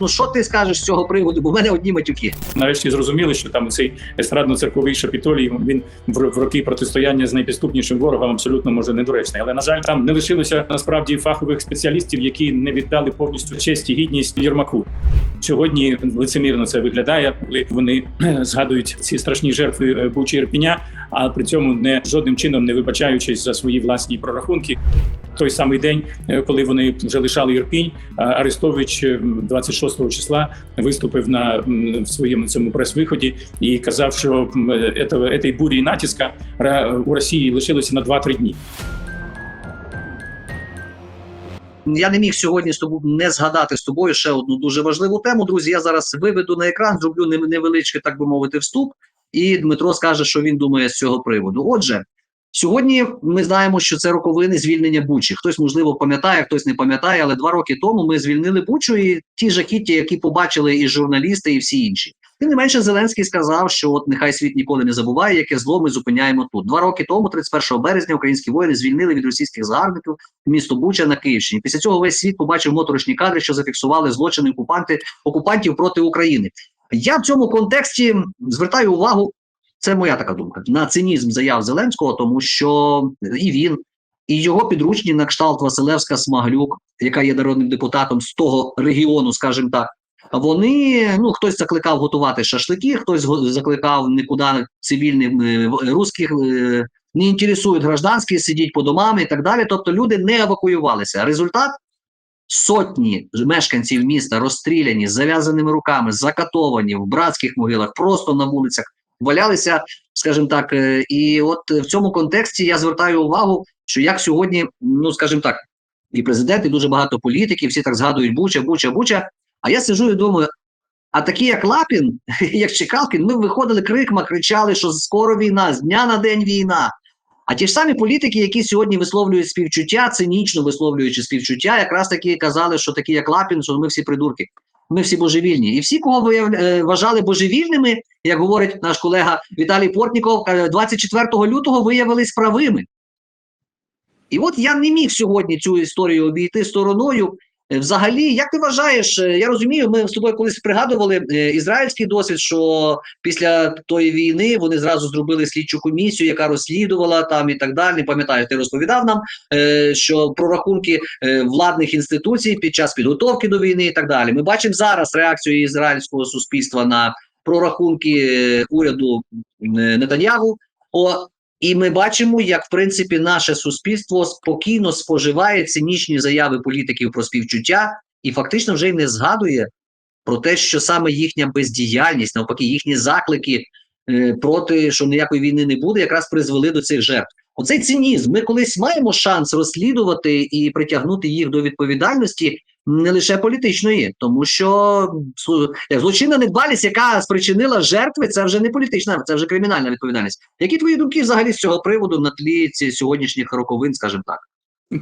Ну що ти скажеш з цього приводу? Бо в мене одні матюки. Нарешті зрозуміли, що там цей естрадно-церковий шапітолій він в, роки протистояння з найпідступнішим ворогом абсолютно може недоречний. Але на жаль, там не лишилося насправді фахових спеціалістів, які не віддали повністю честь і гідність Єрмаку. Сьогодні лицемірно це виглядає, коли вони згадують ці страшні жертви е, Бучі Ірпіня, а при цьому не жодним чином не вибачаючись за свої власні прорахунки. Той самий день, е, коли вони вже лишали Ірпінь, Арестович е, 26 числа виступив на в своєму цьому прес-виході і казав, що этой бурі натиска у Росії лишилося на 2-3 дні. Я не міг сьогодні з тобою не згадати з тобою ще одну дуже важливу тему. Друзі, я зараз виведу на екран, зроблю невеличкий, так би мовити, вступ, і Дмитро скаже, що він думає з цього приводу. Отже, сьогодні ми знаємо, що це роковини звільнення Бучі. Хтось, можливо, пам'ятає, хтось не пам'ятає, але два роки тому ми звільнили Бучу і ті жахіття, які побачили і журналісти, і всі інші. Тим не менше, Зеленський сказав, що от нехай світ ніколи не забуває, яке зло ми зупиняємо тут. Два роки тому, 31 березня, українські воїни звільнили від російських загарбників місто Буча на Київщині. Після цього весь світ побачив моторошні кадри, що зафіксували злочини окупанти окупантів проти України. Я в цьому контексті звертаю увагу. Це моя така думка на цинізм заяв Зеленського, тому що і він, і його підручні на кшталт Василевська Смаглюк, яка є народним депутатом з того регіону, скажімо так. Вони ну хтось закликав готувати шашлики, хтось закликав нікуди цивільних е, русських е, не інтересують гражданські, сидіть по домам і так далі. Тобто люди не евакуювалися. Результат сотні мешканців міста розстріляні з зав'язаними руками, закатовані в братських могилах, просто на вулицях валялися, скажімо так. е, І от в цьому контексті я звертаю увагу, що як сьогодні, ну скажімо так, і президент, і дуже багато політиків, всі так згадують Буча, Буча, Буча. А я сиджу і думаю. А такі, як Лапін, як Чекалкін, ми виходили крикма, кричали, що скоро війна, з дня на день війна. А ті ж самі політики, які сьогодні висловлюють співчуття, цинічно висловлюючи співчуття, якраз таки казали, що такі, як Лапін, що ми всі придурки, ми всі божевільні. І всі, кого е, вважали божевільними, як говорить наш колега Віталій Портніков, е, 24 лютого виявились правими. І от я не міг сьогодні цю історію обійти стороною. Е, Взагалі, як ти вважаєш, е, я розумію, ми з тобою колись пригадували е, ізраїльський досвід, що після тої війни вони зразу зробили слідчу комісію, яка розслідувала там і так далі. Пам'ятаєш, ти розповідав нам, що прорахунки е, владних інституцій під час підготовки до війни і так далі. Ми бачимо зараз реакцію ізраїльського суспільства на прорахунки уряду Нетаньягу. О, і ми бачимо, як в принципі наше суспільство спокійно споживає цинічні заяви політиків про співчуття і фактично вже й не згадує про те, що саме їхня бездіяльність, навпаки, їхні заклики е, проти що ніякої війни не буде, якраз призвели до цих жертв. Оцей цинізм. Ми колись маємо шанс розслідувати і притягнути їх до відповідальності не лише політичної, тому що як злочинна недбалість, яка спричинила жертви, це вже не політична, це вже кримінальна відповідальність. Які твої думки взагалі з цього приводу на тлі ці сьогоднішніх роковин, скажімо так?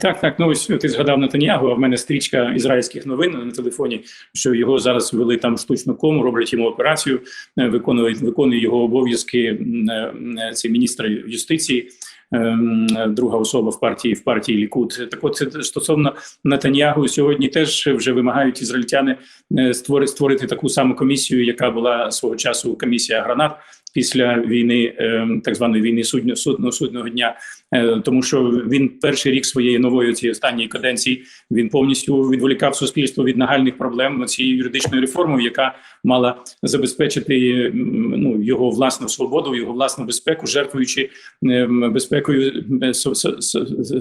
Так, так. Ну ось ти згадав Натаньягу, а в мене стрічка ізраїльських новин на телефоні, що його зараз ввели там штучну кому, роблять йому операцію, е, виконує, виконує його обов'язки е, цей міністр юстиції. Ем, Друга особа в партії в партії Лікут. Так от стосовно Натаньягу сьогодні теж вже вимагають ізраїльтяни е, створити створити таку саму комісію, яка була свого часу комісія гранат після війни, ем, так званої війни суднього судного судного дня. Е, тому що він перший рік своєї нової цієї останньої каденції він повністю відволікав суспільство від нагальних проблем цією юридичною реформою, яка мала забезпечити ну його власну свободу, його власну безпеку, жертвуючи ем, безпекою е,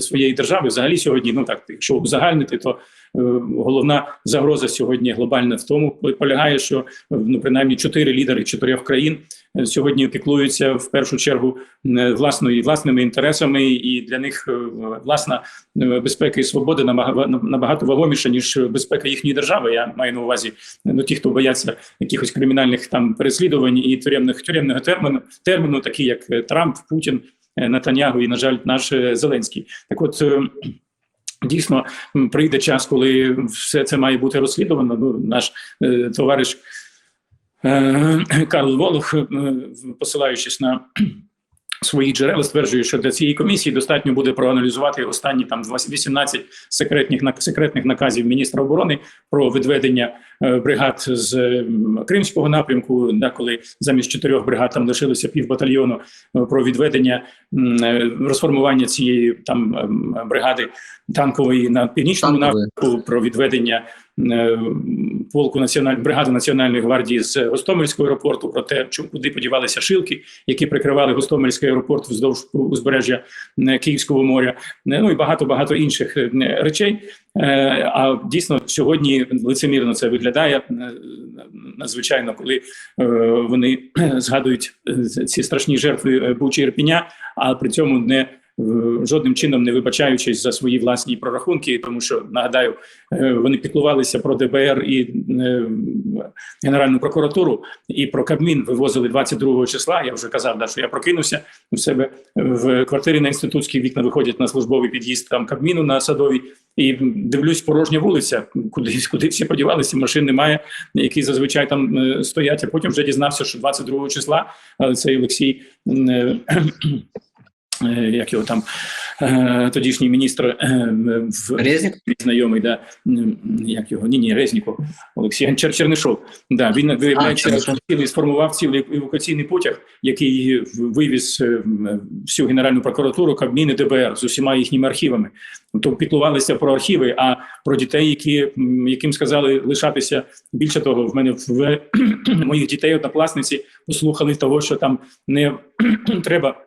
своєї держави. Взагалі сьогодні, ну так, якщо узагальнити, то е, головна загроза сьогодні глобальна в тому полягає, що ну принаймні чотири лідери чотирьох країн е, сьогодні піклуються в першу чергу е, власною власними інтересами, і для них е, власна е, безпека і свобода набага- набагато вагоміша ніж безпека їхньої держави. Я маю на увазі ну ті, хто бояться якихось кримінальних там переслідувань і тюремних тюремного терміну, терміну, такі як е, Трамп, Путін, е, Натаньягу і, на жаль, наш е, Зеленський. Так, от. е, Дійсно, прийде час, коли все це має бути розслідувано. Ну, наш е, товариш е, Карл Волох, е, посилаючись на свої джерела стверджує, що для цієї комісії достатньо буде проаналізувати останні там 18 секретних секретних наказів міністра оборони про відведення е, бригад з кримського напрямку, да, коли замість чотирьох бригад там лишилося півбатальйону, е, про відведення е, розформування цієї там ем, бригади танкової на північному Танкової. напрямку, про відведення е, полку національ... бригади національної гвардії з Гостомельського аеропорту, про те, чому куди подівалися шилки, які прикривали Гостомельський аеропорт вздовж узбережжя е, Київського моря, Е, ну і багато багато інших е, речей. Е, А дійсно сьогодні лицемірно це виглядає е, надзвичайно, коли е, вони згадують ці страшні жертви Бучі Ірпіня, а при цьому не жодним чином не вибачаючись за свої власні прорахунки, тому що нагадаю, е, вони піклувалися про ДБР і е, Генеральну прокуратуру і про Кабмін вивозили 22 числа. Я вже казав, да, що я прокинувся у себе в квартирі на інститутській. Вікна виходять на службовий під'їзд там Кабміну на садовій. І дивлюсь, порожня вулиця, куди куди всі подівалися, машин немає, які зазвичай там е, стоять. А потім вже дізнався, що 22 числа цей Олексій, як його там е, тодішній міністр е, в Резнік? знайомий, да як його ні, ні, Резніков Олексій Чер- Чернишов. Да, він виявляється цілий сформував цілий евакуаційний потяг, який вивіз е, всю генеральну прокуратуру, Кабмін і ДБР з усіма їхніми архівами. Тобто піклувалися про архіви, а про дітей, які яким сказали лишатися. Більше того, в мене в моїх дітей однокласниці послухали того, що там не треба.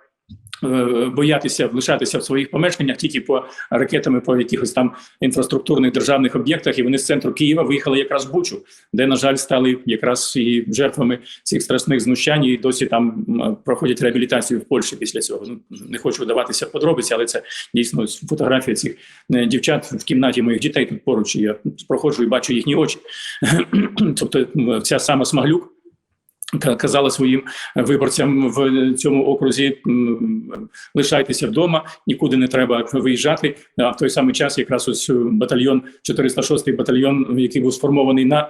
Е, Боятися лишатися в своїх помешканнях тільки по ракетами по якихось там інфраструктурних державних об'єктах, і вони з центру Києва виїхали якраз в Бучу, де на жаль стали якраз і жертвами цих страшних знущань, і досі там проходять реабілітацію в Польщі після цього. Ну не хочу вдаватися в подробиці, але це дійсно фотографія цих е, дівчат в кімнаті моїх дітей тут поруч. Я проходжу і бачу їхні очі. тобто ця сама Смаглюк. Ка- Казала своїм виборцям в цьому окрузі лишайтеся вдома, нікуди не треба виїжджати. А в той самий час якраз ось батальйон 406-й батальйон, який був сформований на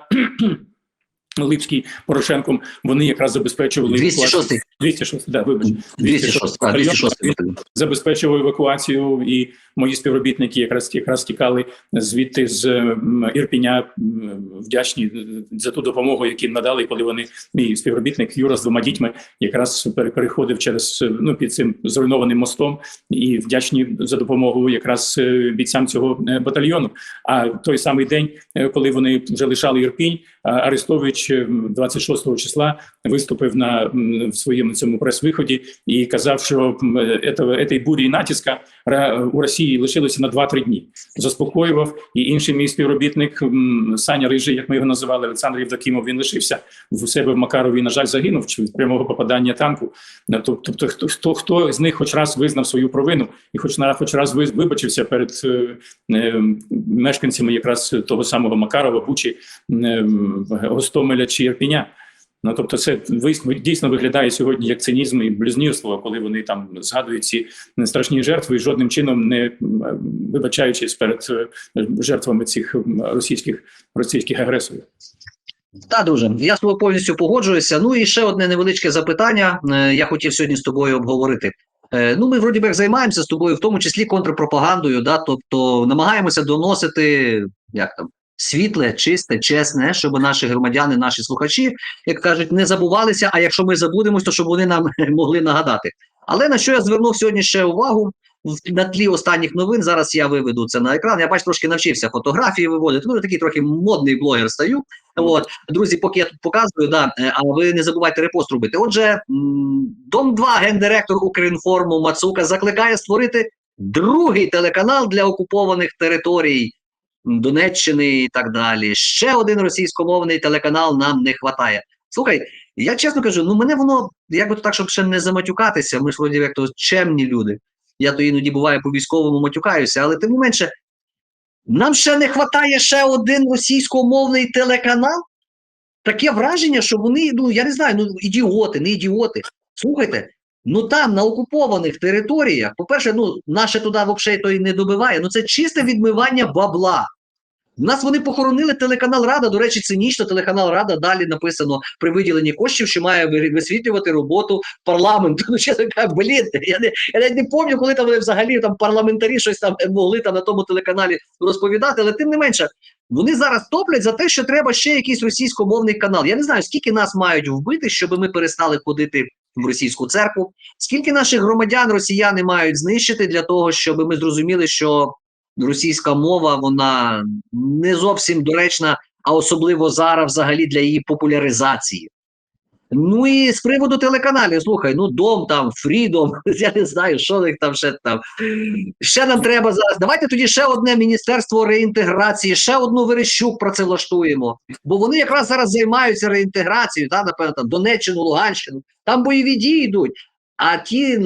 Липський Порошенком, вони якраз забезпечували 206-й. 206, да, вибач. 206, так, 206 батальйон. забезпечував евакуацію, і мої співробітники якраз якраз тікали звідти з Ірпіня. Вдячні за ту допомогу, яку надали, коли вони мій співробітник Юра з двома дітьми якраз пере- переходив через ну під цим зруйнованим мостом, і вдячні за допомогу якраз е, бійцям цього е, батальйону. А той самий день, е, коли вони вже лишали Ірпінь, Арестович е, 26 числа виступив на в своєму цьому прес-виході і казав, що этой бурі натиска у Росії лишилося на 2-3 дні. Заспокоював і інший мій співробітник Саня Рижий, як ми його називали, Олександр Євдокімов, він лишився в себе в Макарові. На жаль, загинув чи від прямого попадання танку. Е, Тобто, хто хто хто з них хоч раз визнав свою провину і хоч на хоч раз вибачився перед е, мешканцями якраз того самого Макарова, Бучі, е, Гостомеля чи Ірпіня. Ну тобто, це дійсно виглядає сьогодні як цинізм і блюзнірство, коли вони там згадують ці страшні жертви і жодним чином не вибачаючись перед е, жертвами цих російських російських агресорів. Та дуже я з тобою повністю погоджуюся. Ну і ще одне невеличке запитання. е, Я хотів сьогодні з тобою обговорити. Е, Ну, ми вроді би як займаємося з тобою, в тому числі контрпропагандою, да, тобто намагаємося доносити як там світле, чисте, чесне, щоб наші громадяни, наші слухачі, як кажуть, не забувалися. А якщо ми забудемось, то щоб вони нам могли нагадати. Але на що я звернув сьогодні ще увагу на тлі останніх новин? Зараз я виведу це на екран. Я бач, трошки навчився фотографії виводити. Ну, я такий трохи модний блогер стаю. От, друзі, поки я тут показую, да, е, а ви не забувайте репост робити. Отже, Дом 2 гендиректор Укрінформу Мацука закликає створити другий телеканал для окупованих територій Донеччини і так далі. Ще один російськомовний телеканал нам не хватає. Слухай, я чесно кажу, ну мене воно як би так, щоб ще не заматюкатися. Ми ж вроді як то чемні люди. Я то іноді буває по військовому матюкаюся, але тим не менше, нам ще не вистачає ще один російськомовний телеканал. Таке враження, що вони, ну я не знаю, ну ідіоти, не ідіоти. Слухайте, ну там на окупованих територіях, по-перше, ну наше туди взагалі то і не добиває. Ну це чисте відмивання бабла. У нас вони похоронили телеканал Рада. До речі, цинічно телеканал Рада далі написано при виділенні коштів, що має висвітлювати роботу парламенту. Ну, чесно кажучи, блін, я не я навіть не пам'ятаю, коли там вони взагалі там парламентарі щось там могли там на тому телеканалі розповідати, але тим не менше, вони зараз топлять за те, що треба ще якийсь російськомовний канал. Я не знаю, скільки нас мають вбити, щоб ми перестали ходити в російську церкву. Скільки наших громадян росіяни мають знищити для того, щоб ми зрозуміли, що російська мова вона не зовсім доречна, а особливо зараз взагалі для її популяризації. Ну і з приводу телеканалів, слухай, ну дом там, Фрідом, я не знаю, що них там ще там. Ще нам треба зараз. Давайте тоді ще одне міністерство реінтеграції, ще одну Верещук працевлаштуємо. Бо вони якраз зараз займаються реінтеграцією, та, напевно, там Донеччину, Луганщину. Там бойові дії йдуть. А ті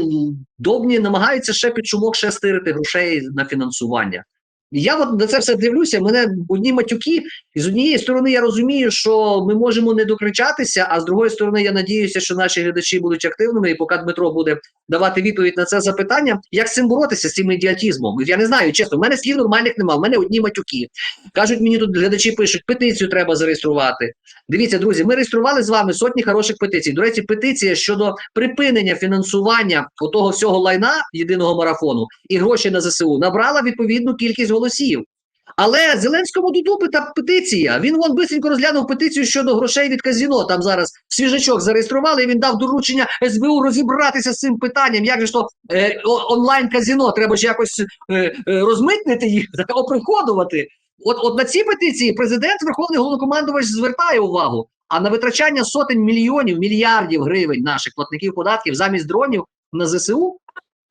добні намагаються ще під шумок ще стирити грошей на фінансування. Я от на це все дивлюся. Мене одні матюки, і з однієї сторони я розумію, що ми можемо не докричатися, а з другої сторони, я надіюся, що наші глядачі будуть активними, і поки Дмитро буде давати відповідь на це запитання, як з цим боротися з цим ідіотізмом. Я не знаю, чесно, в мене слів нормальних немає, в мене одні матюки. Кажуть, мені тут глядачі пишуть, петицію треба зареєструвати. Дивіться, друзі, ми реєстрували з вами сотні хороших петицій. До речі, петиція щодо припинення фінансування того всього лайна єдиного марафону і гроші на ЗСУ набрала відповідну кількість голосів. Але Зеленському до та петиція. Він вон бисенько розглянув петицію щодо грошей від казіно. Там зараз свіжачок зареєстрували. і Він дав доручення СБУ розібратися з цим питанням. Як же ж то е, онлайн казіно? Треба ж якось е, е, розмитнити їх, оприходувати. От, от на ці петиції президент, Верховний головнокомандувач звертає увагу. А на витрачання сотень мільйонів, мільярдів гривень наших платників податків замість дронів на ЗСУ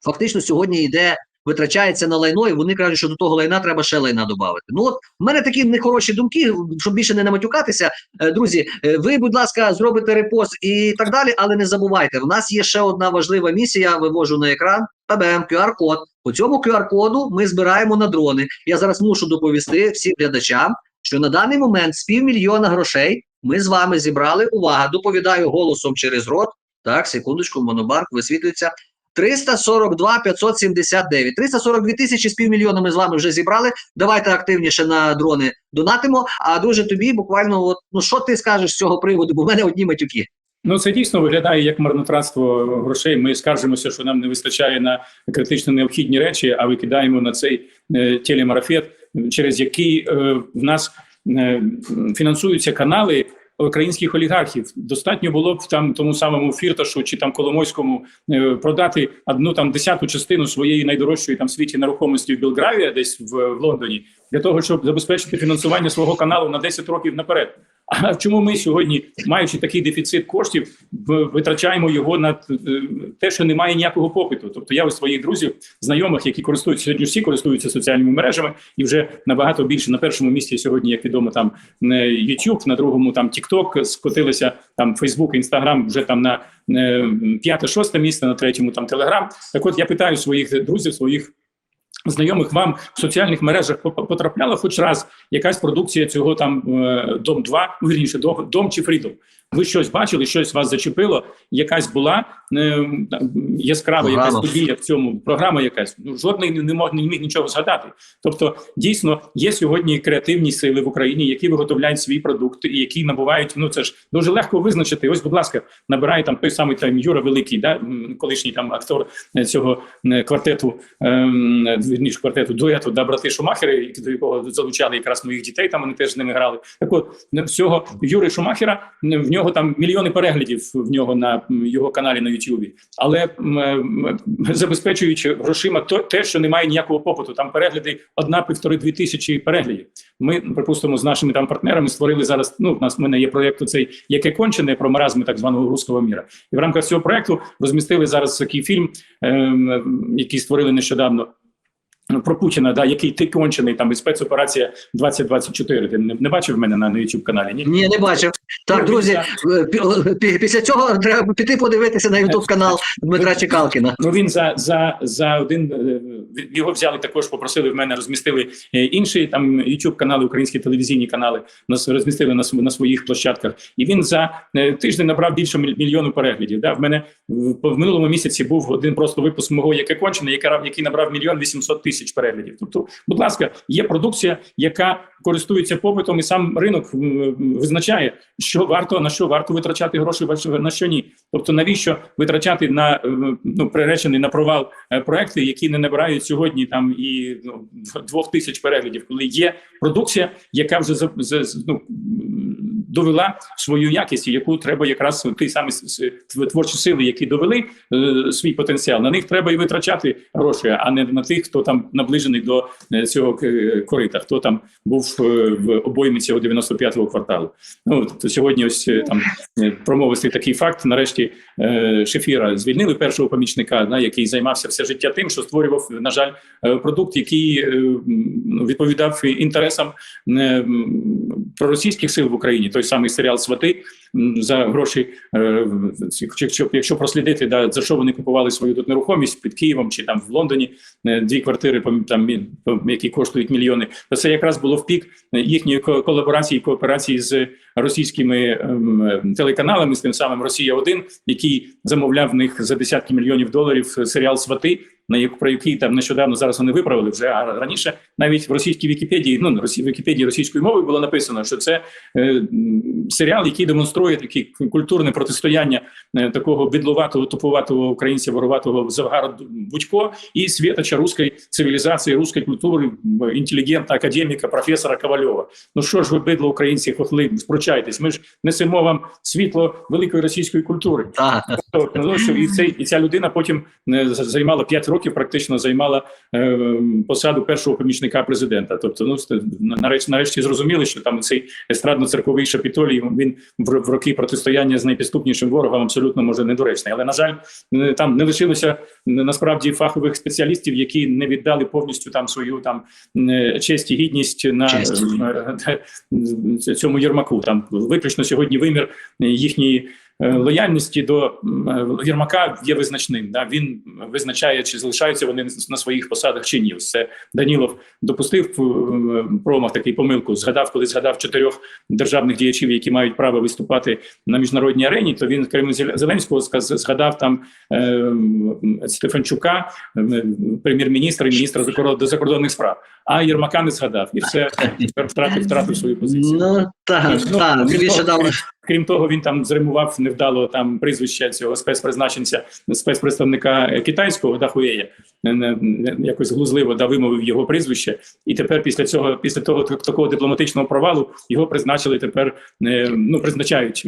фактично сьогодні йде, витрачається на лайно, і вони кажуть, що до того лайна треба ще лайна додати. Ну от в мене такі нехороші думки, щоб більше не наматюкатися. Е, Друзі, е, ви, будь ласка, зробите репост і так далі, але не забувайте, в нас є ще одна важлива місія. Вивожу на екран. Табем, QR-код. По цьому QR-коду ми збираємо на дрони. Я зараз мушу доповісти всім глядачам, що на даний момент з півмільйона грошей ми з вами зібрали. Увага, доповідаю голосом через рот. Так, секундочку, монобанк висвітлюється. 342 579. 342 тисячі з півмільйона ми з вами вже зібрали. Давайте активніше на дрони донатимо. А друже, тобі буквально, от, ну що ти скажеш з цього приводу? Бо в мене одні матюки. Ну, це дійсно виглядає як марнотратство грошей. Ми скаржимося, що нам не вистачає на критично необхідні речі, а викидаємо на цей е, телемарафет, через який е, в нас е, фінансуються канали українських олігархів. Достатньо було б там тому самому Фірташу чи там Коломойському е, продати одну там десяту частину своєї найдорожчої там світі нерухомості в Білгравія, десь в, в Лондоні, для того, щоб забезпечити фінансування свого каналу на 10 років наперед. А чому ми сьогодні, маючи такий дефіцит коштів, витрачаємо його на е, те, що немає ніякого попиту? Тобто я у своїх друзів, знайомих, які користуються сьогодні, всі користуються соціальними мережами, і вже набагато більше на першому місці сьогодні, як відомо, там YouTube, на другому там TikTok, скотилися там Facebook, Instagram вже там на е, п'яте-шосте місце, на третьому там Telegram. Так от я питаю своїх друзів, своїх знайомих вам в соціальних мережах потрапляла хоч раз якась продукція цього там е, дом 2 вірніше дом, дом чи фрідом. Ви щось бачили, щось вас зачепило? Якась була е, яскрава якась подія в цьому програма якась. Ну жодний не мог не міг нічого згадати. Тобто, дійсно є сьогодні креативні сили в Україні, які виготовляють свій продукт і які набувають. Ну це ж дуже легко визначити. Ось, будь ласка, набирає там той самий там Юра Великий, да колишній там актор е, цього е, квартету, ем, вірніше квартету дуету, да, брати Шумахери, до якого залучали якраз моїх дітей. Там вони теж з ними грали. Так от е, всього Юри Шумахера в нього там мільйони переглядів в нього на його каналі на Ютубі, але забезпечуючи грошима то те, що немає ніякого попиту. Там перегляди одна півтори дві тисячі переглядів. Ми припустимо з нашими там партнерами створили зараз. Ну, у нас в мене є проєкт цей яке кончене про маразми так званого руського міра. І в рамках цього проєкту розмістили зараз такий фільм, ем, який створили нещодавно. Ну, Про Путіна, да, який ти кончений, там і спецоперація 2024. Ти не, не бачив мене на, YouTube каналі? Ні, Ні, не бачив. Так, друзі, е, пі- після цього треба піти подивитися на Ютуб канал Дмитра Чекалкіна. Ну він за за за один е, його взяли також. Попросили в мене, розмістили е, інші там youtube канали, українські телевізійні канали. Нас розмістили на на своїх площадках. І він за е, тиждень набрав більше міль- мільйону переглядів. Да, в мене в, в минулому місяці був один просто випуск мого яке кончене, який набрав мільйон вісімсот тисяч. Тисяч переглядів. Тобто, будь ласка, є продукція, яка користується попитом, і сам ринок визначає, що варто на що варто витрачати гроші, на що ні. Тобто, навіщо витрачати на е, ну приречений на провал е, проекти, які не набирають сьогодні там і ну, двох тисяч переглядів, коли є продукція, яка вже за, за ну, довела свою якість, яку треба якраз ті самі творчі сили, які довели е, свій потенціал. На них треба і витрачати гроші, а не на тих, хто там наближений до е, цього е, корита, хто там був е, в обоймі цього 95-го кварталу. Ну то сьогодні ось там промовистий такий факт. Нарешті е, Шефіра звільнили першого помічника, да, який займався все життя тим, що створював, на жаль, продукт, який е, відповідав інтересам е, проросійських сил в Україні. Той самий серіал Свати за гроші. е, Якщо, якщо прослідити, да, за що вони купували свою тут нерухомість під Києвом чи там в Лондоні, е, дві квартири, там які коштують мільйони, то це якраз було в пік їхньої ко- колаборації, кооперації з російськими ем, телеканалами, з тим самим Росія 1 який замовляв в них за десятки мільйонів доларів серіал Свати. На як про який там нещодавно зараз вони виправили вже а раніше, навіть в російській Вікіпедії, ну на росі Вікіпедії російською мовою було написано, що це е, серіал, який демонструє таке культурне протистояння е, такого бідлуватого, туповатого українця, вороватого Завгара Будько і світоча руської цивілізації, руської культури, інтелігента, академіка, професора Ковальова. Ну що ж ви, бидло українці, хохли, спрочайтесь. Ми ж несемо вам світло великої російської культури. Тобто, ну, що і, цей, і ця людина потім е, займала 5 років, практично займала е, посаду першого помічника президента. Тобто, ну нарешті, нарешті зрозуміли, що там цей естрадно-церковий шапітолій він в, в роки протистояння з найпідступнішим ворогом абсолютно може недоречний. Але на жаль, там не лишилося насправді фахових спеціалістів, які не віддали повністю там свою там честь і гідність на Честь. е, е, цьому Єрмаку. Там виключно сьогодні вимір їхньої лояльності до е, Єрмака є визначним. Да? Він визначає, чи залишаються вони на своїх посадах чи ні. Ось Це Данілов допустив е, промах такий помилку. Згадав, коли згадав чотирьох державних діячів, які мають право виступати на міжнародній арені. То він крім Зеленського згадав там е, Стефанчука, е, прем'єр-міністра і міністра закордон- закордонних справ. А Єрмака не згадав, і все втратив втратив свою позицію. Ну так, Ну, так. Крім того, він там зримував невдало там прізвище цього спецпризначенця, спецпредставника е, китайського Дахуєя, не- якось глузливо да вимовив його прізвище. І тепер, після цього, після того так- такого дипломатичного провалу, його призначили тепер е, ну призначають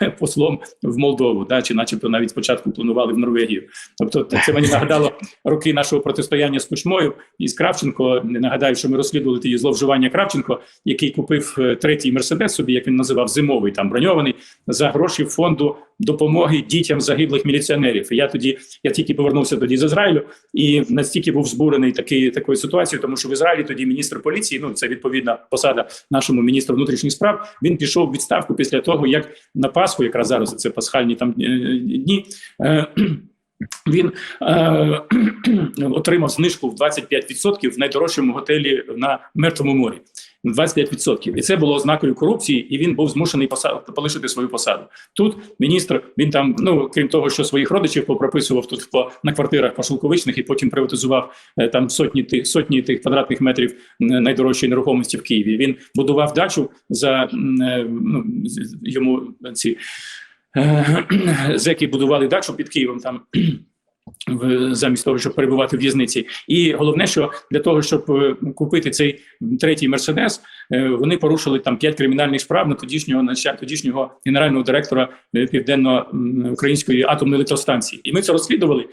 е, послом в Молдову, да, чи, начебто, навіть спочатку планували в Норвегію. Тобто, це мені нагадало роки нашого протистояння з Кучмою і з Кравченко. Нагадаю, що ми розслідували ті зловживання Кравченко, який купив е, третій мерседес собі, як він називав, зимовий там броньований за гроші фонду допомоги дітям загиблих міліціонерів. Я тоді я тільки повернувся тоді з Ізраїлю і настільки був збурений такий такою ситуацією, тому що в Ізраїлі тоді міністр поліції, ну це відповідна посада нашому міністру внутрішніх справ. Він пішов в відставку після того, як на Пасху, якраз зараз це пасхальні там е, дні. Е, Він е, отримав знижку в 25% в найдорожчому готелі на мертвому морі. 25%. і це було ознакою корупції, і він був змушений посад... полишити свою посаду. Тут міністр він там, ну крім того, що своїх родичів попрописував тут по на квартирах по шелковичних і потім приватизував е, там сотні тих сотні тих квадратних метрів м, найдорожчої нерухомості в Києві. Він будував дачу за е, ну, йому ці е, зеки будували дачу під Києвом там. в- Замість того, щоб перебувати в в'язниці, і головне, що для того, щоб е, купити цей третій мерседес, е, вони порушили там п'ять кримінальних справ на тодішнього нача- тодішнього генерального директора е, південно-української атомної електростанції. І ми це розслідували.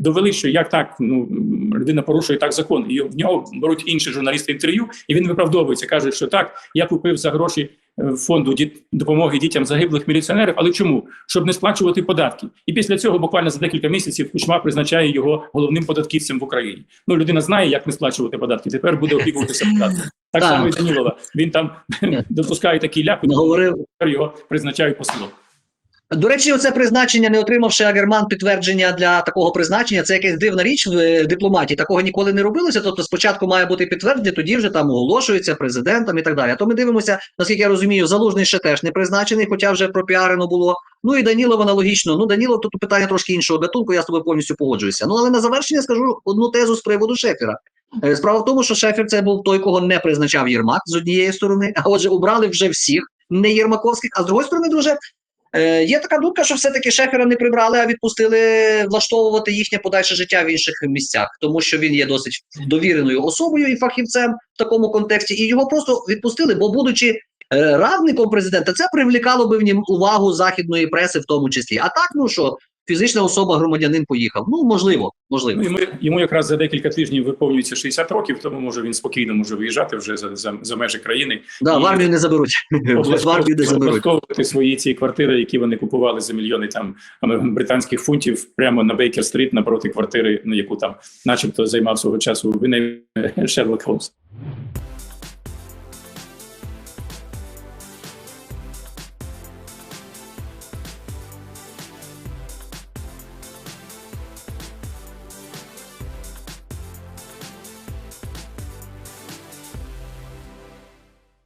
Довели, що як так ну людина порушує так закон, і в нього беруть інші журналісти інтерв'ю, і він виправдовується, каже, що так я купив за гроші е, фонду діт- допомоги дітям загиблих міліціонерів. Але чому? Щоб не сплачувати податки. І після цього буквально за декілька місяців Кучма призначає його головним податківцем в Україні. Ну людина знає, як не сплачувати податки. Тепер буде опікуватися податками. Так само і Данілова. Він там допускає такі ляпи, говорив. тепер його призначають послом. До речі, оце призначення, не отримавши Агерман підтвердження для такого призначення, це якась дивна річ в е, дипломатії. Такого ніколи не робилося. Тобто, спочатку має бути підтвердження, тоді вже там оголошується президентом і так далі. А то ми дивимося, наскільки я розумію, залужний ще теж не призначений, хоча вже пропіарено було. Ну і Данілов аналогічно. Ну, Данілов тут питання трошки іншого гатунку, я з тобою повністю погоджуюся. Ну але на завершення скажу одну тезу з приводу Шефіра. Е, Справа в тому, що Шефер це був той, кого не призначав Єрмак з однієї сторони, а отже, обрали вже всіх не єрмаковських. А з другої сторони, друже, е, є така думка, що все-таки Шефера не прибрали, а відпустили влаштовувати їхнє подальше життя в інших місцях, тому що він є досить довіреною особою і фахівцем в такому контексті, і його просто відпустили, бо будучи е, радником президента, це привлікало би в нім увагу західної преси, в тому числі. А так, ну що, фізична особа, громадянин поїхав. Ну можливо, можливо. Ну, йому, йому якраз за декілька тижнів виповнюється 60 років, тому може він спокійно може виїжджати вже за, за, за межі країни. Да, в армію не заберуть. В армію не заберуть. свої ці квартири, які вони купували за мільйони там ам- британських фунтів, прямо на Бейкер-стріт напроти квартири, на яку там, начебто, займав свого часу Шерлок Холмс.